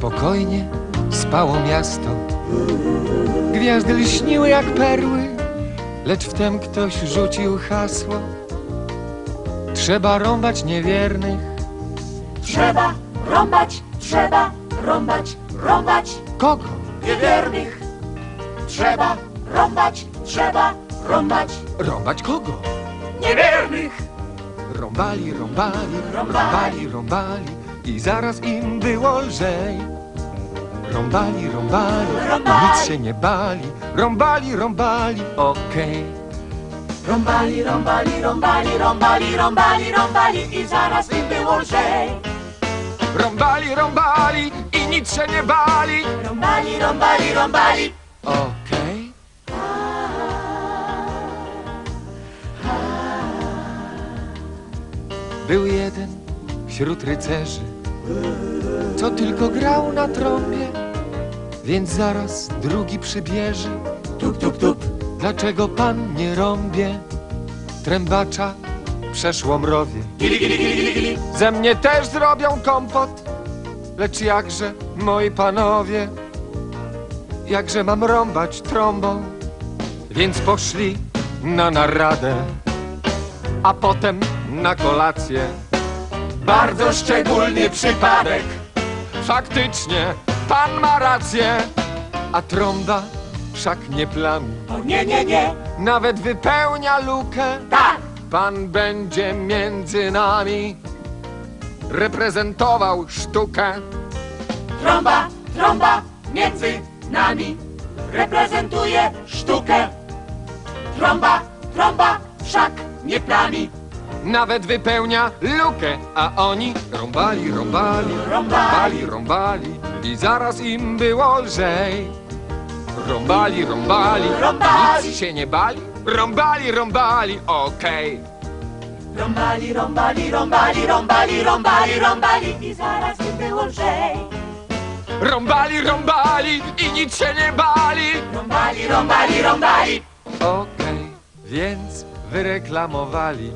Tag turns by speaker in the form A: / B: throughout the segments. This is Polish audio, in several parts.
A: Spokojnie spało miasto. Gwiazdy lśniły jak perły, lecz wtem ktoś rzucił hasło. Trzeba rąbać niewiernych.
B: Trzeba rąbać, trzeba rąbać, rąbać
A: Kogo?
B: niewiernych. Trzeba rąbać, trzeba rąbać
A: Rąbać kogo?
B: niewiernych.
A: Rąbali, rąbali,
B: Rąbali.
A: rąbali, rąbali i zaraz im było lżej. Rąbali, rąbali,
B: Rąbali.
A: nic się nie bali. Rąbali, rąbali, okej.
B: Rąbali, rąbali, rąbali, rąbali, rąbali, rąbali i zaraz im było lżej.
A: Rąbali, rąbali i nic się nie bali.
B: Rąbali, rąbali, rąbali.
A: Okej. Był jeden wśród rycerzy, co tylko grał na trąbie, więc zaraz drugi przybierze.
B: Tup, tup, tup.
A: Dlaczego pan nie rąbie trębacza przeszło mrowie?
B: Gili, gili, gili, gili, gili.
A: Ze mnie też zrobią kompot, lecz jakże, moi panowie, jakże mam rąbać trąbą? Więc poszli na naradę, a potem na kolację. Bardzo szczególny przypadek. Faktycznie, pan ma rację, a trąba wszak nie plami.
B: O nie, nie, nie.
A: Nawet wypełnia lukę.
B: Tak.
A: Pan będzie między nami reprezentował sztukę.
B: Trąba, trąba między nami reprezentuje sztukę. Trąba, trąba wszak nie plami.
A: Nawet wypełnia lukę, a oni rąbali, rąbali,
B: Rąbali.
A: rąbali, i zaraz im było lżej. Rąbali, rąbali,
B: Rąbali.
A: nic się nie bali. Rąbali, rąbali, okej.
B: Rąbali, rąbali, rąbali, rąbali, rąbali, rąbali i zaraz im było lżej.
A: Rąbali, rąbali i nic się nie bali.
B: Rąbali, rąbali, rąbali.
A: Okej, więc wyreklamowali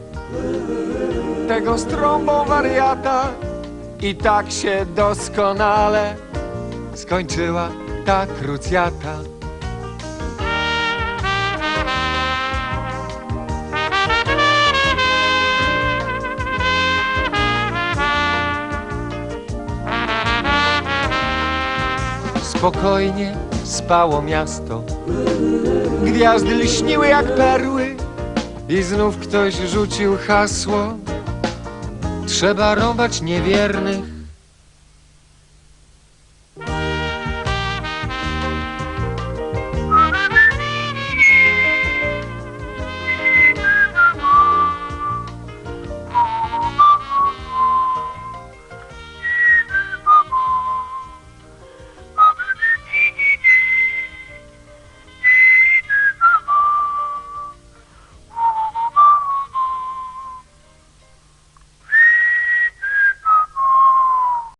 A: tego strąbą wariata i tak się doskonale skończyła ta krucjata. Spokojnie spało miasto. Gwiazdy lśniły jak perły i znów ktoś rzucił hasło. Trzeba rąbać niewiernych.